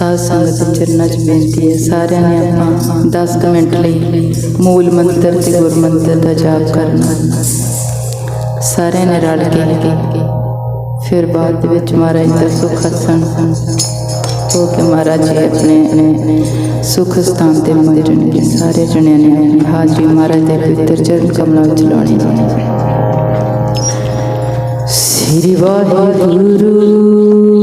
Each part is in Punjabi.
ਸਾਧ ਸੰਗਤ ਦੇ ਚਰਨਾਂ 'ਚ ਬੇਨਤੀ ਹੈ, ਸਾਰਿਆਂ ਨੇ ਆਪਾਂ 10 ਕੁ ਮਿੰਟ ਲਈ ਮੂਲ ਮੰਤਰ ਤੇ ਗੁਰ ਮੰਤਰ ਦਾ ਜਾਪ ਕਰਨਾ। ਸਾਰਿਆਂ ਨੇ ਰਲ ਕੇ ਫਿਰ ਬਾਅਦ ਵਿੱਚ ਮਹਾਰਾਜ ਦਾ ਸੁਖ ਆਸਣ ਹੋ ਕੇ ਮਹਾਰਾਜ ਜੀ ਆਪਣੇ ਸੁਖ ਸਥਾਨ ਤੇ ਪਹੁੰਚਣਗੇ ਸਾਰੇ ਜਣਿਆਂ ਨੇ ਹਾਜ਼ਰੀ ਮਹਾਰਾਜ ਦੇ ਪਵਿੱਤਰ ਚਰਨ ਕਮਲਾਂ ਵਿੱਚ ਲਾਉਣੀ ਹੈ ਸ੍ਰੀ ਵਾਹਿਗੁਰੂ।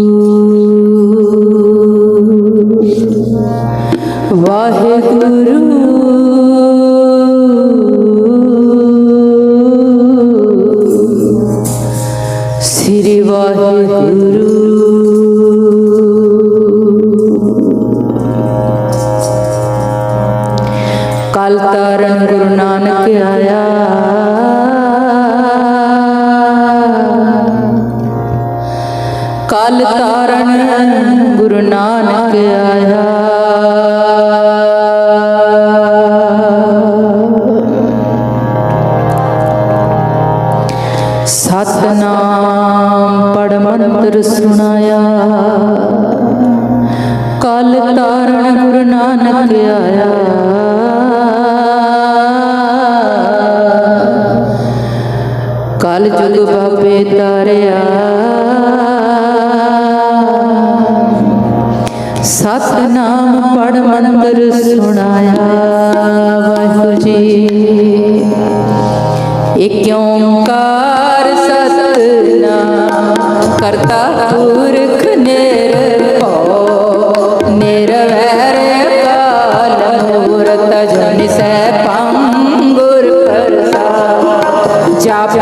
ਸਤਨਾਮ ਪੜ ਮੰਤਰ ਸੁਣਾਇਆ। ਕਲ ਤਾਰਨ ਗੁਰੂ ਨਾਨਕ ਆਇਆ। ਕਲ ਜੁਗ ਬਾਬੇ ਤਾਰਿਆ। ਸਤਨਾਮ ਪੜ ਮੰਤਰ ਸੁਣਾਇਆ ਵਾਹਿਗੁਰੂ ਜੀ। ਇਹ ਕਿਉਂ ਕਰਤਾ ਪੁਰਖ ਨਿਰਭਉ। ਨਿਰਵੈਰ ਕਾਲ ਮੂਰਤ ਜਨ ਸੈ ਪੰਗੁਰ ਪ੍ਰਸਾਦ ਜਪ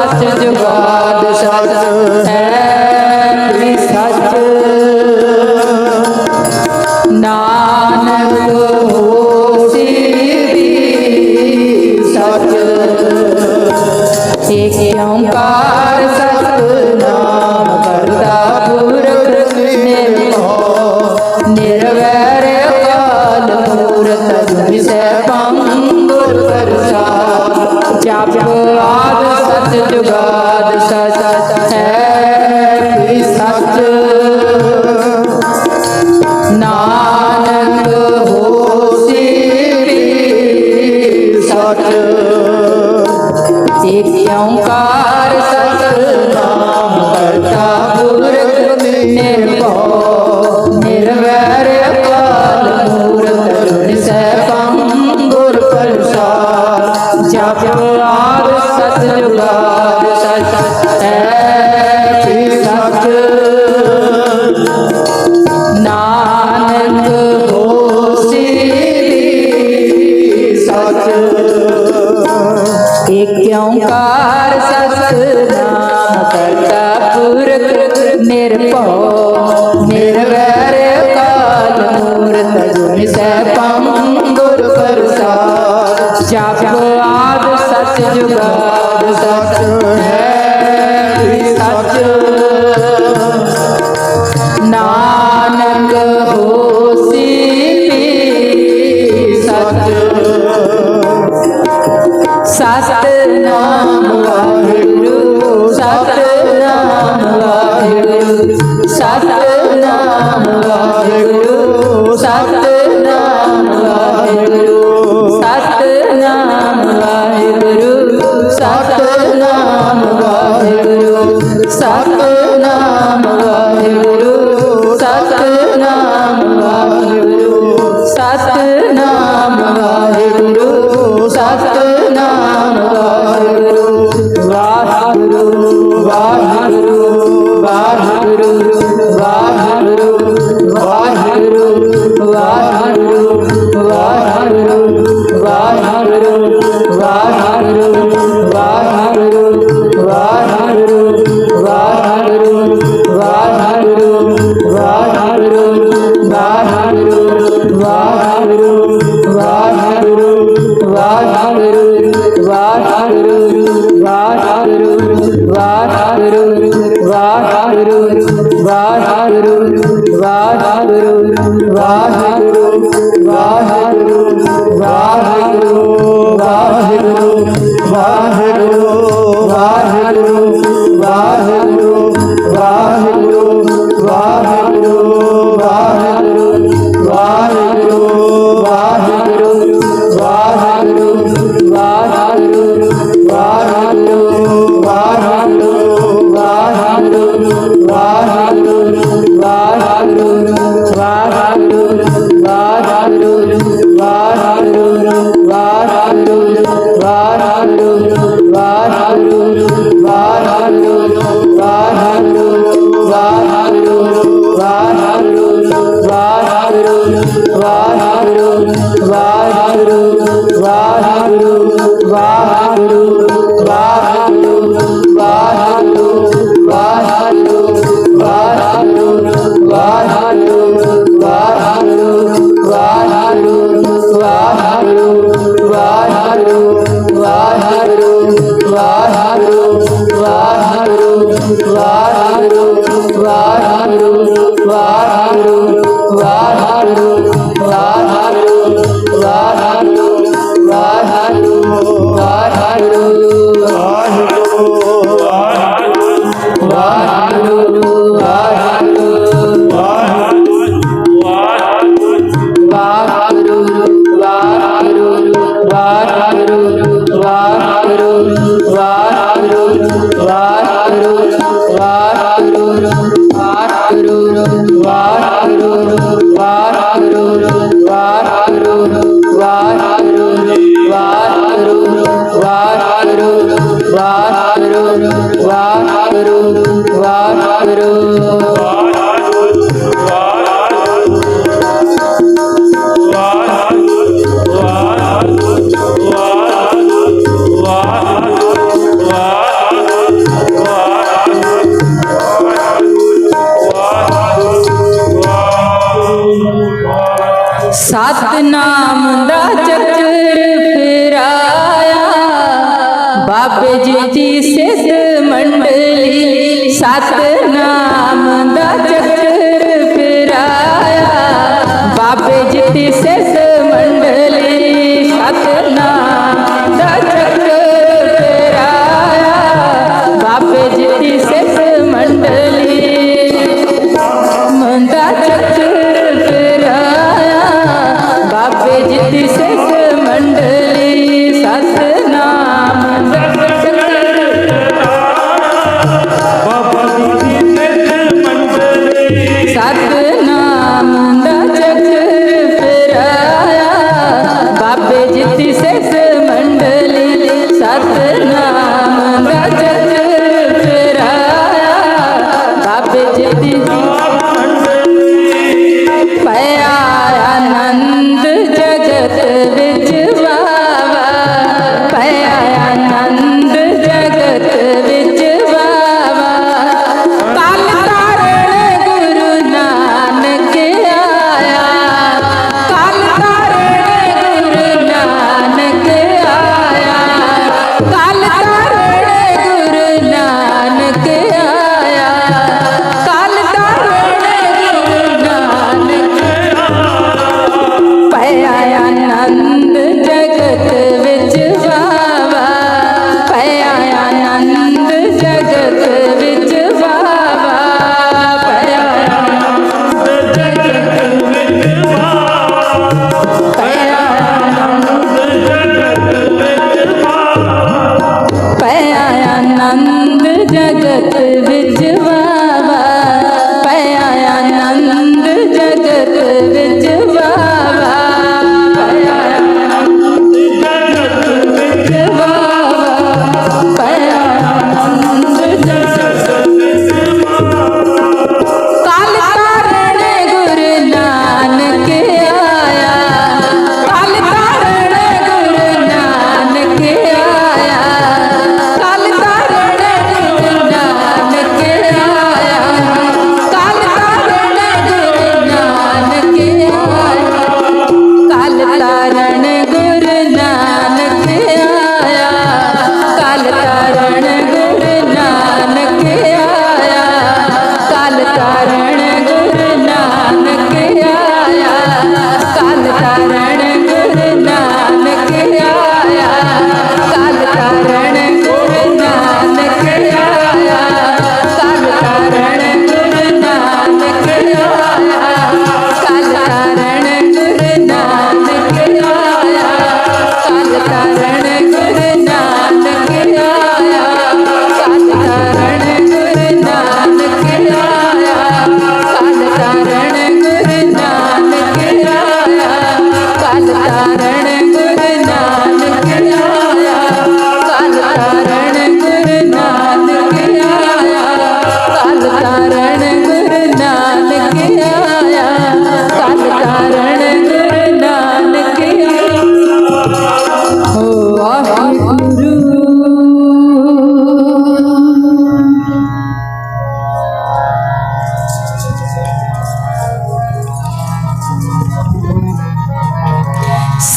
ਸਚ ਜੁਗਾਦ ਸਚ ਓੰਕਾਰ ਸਤਨਾਮ ਕਰਤਾ ਪੁਰਖ ਨਿਰਭਉ ਨਿਰਵੈਰ ਅਕਾਲ ਮੂਰਤ ਜੁਨ ਸੈ ਪੰਗੁਰ Hallelujah. सतनाम द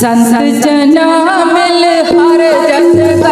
ਸੰਤ ਜਨਾ ਮਿਲ ਹਰ ਜਸ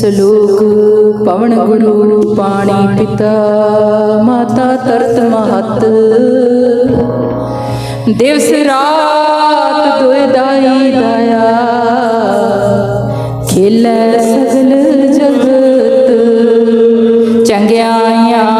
ਸਲੋਕ ਪਵਨ ਗੁਰੂ ਪਾਣੀ ਪਿਤਾ, ਮਾਤਾ ਤਰਤ ਮਹਤ। ਦਿਵਸ ਰਾਤ ਦੁਇ ਦਾਈ ਦਇਆ, ਖੇਲੇ ਸਗਲ ਜਗਤ। ਚੰਗਿਆਈਆਂ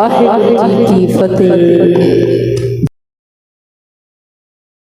ਵਾਹਿਗੁਰੂ ਜੀ ਕੀ ਫਤਿਹ